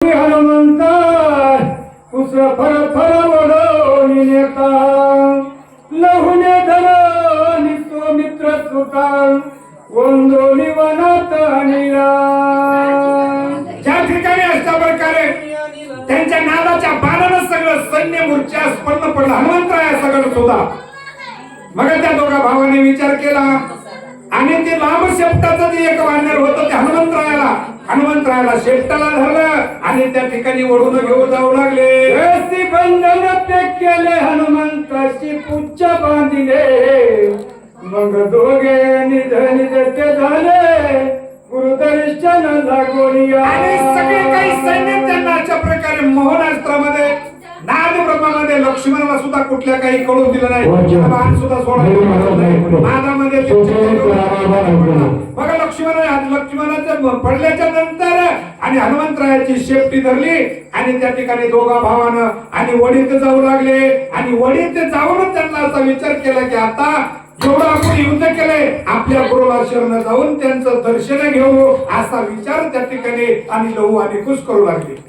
हनुमंता कुस fur fur नेता. लहुने धर मित्र वनात निरा. ज्या ठिकाणी अशा प्रकारे त्यांच्या नादाच्या बाणानं सगळं सैन्य मूर्च्या स्पन्न पडलं. हनुमंतराया सगळं सुद्धा मग त्या दोघा भावाने विचार केला. आणि ते लांब शेपटाचं हनुमंतरायाला हनुमंतरायाला शेपटाला धरलं आणि त्या ठिकाणी ओढून घेऊन जाऊ लागले. बंधन पे केले हनुमंताशी पुच्छ बांधिले. मग दोघे निध निध ते झाले. गुरुदर्शन लागोनिया आणि सगळे काही सैन्य त्यांना अशा प्रकारे मोहनास्त्रामध्ये नाद ब्रह्मामध्ये लक्ष्मणाला सुद्धा कुठल्या काही कळून दिलं नाही. बाण सुद्धा सोडलं नाही. मध्ये बघा लक्ष्मण लक्ष्मणाच्या पडल्याच्या नंतर आणि हनुमंतरायाची शेपटी धरली आणि त्या ठिकाणी दोघा भावानं आणि वडीत जाऊ लागले आणि वडीत जाऊनच त्यांना असा विचार केला की आता जेवढं आपण युद्ध केलंय आपल्या गुरुला शरण जाऊन त्यांचं दर्शन घेऊ असा विचार त्या ठिकाणी आणि लहू आणि खुश करू लागले.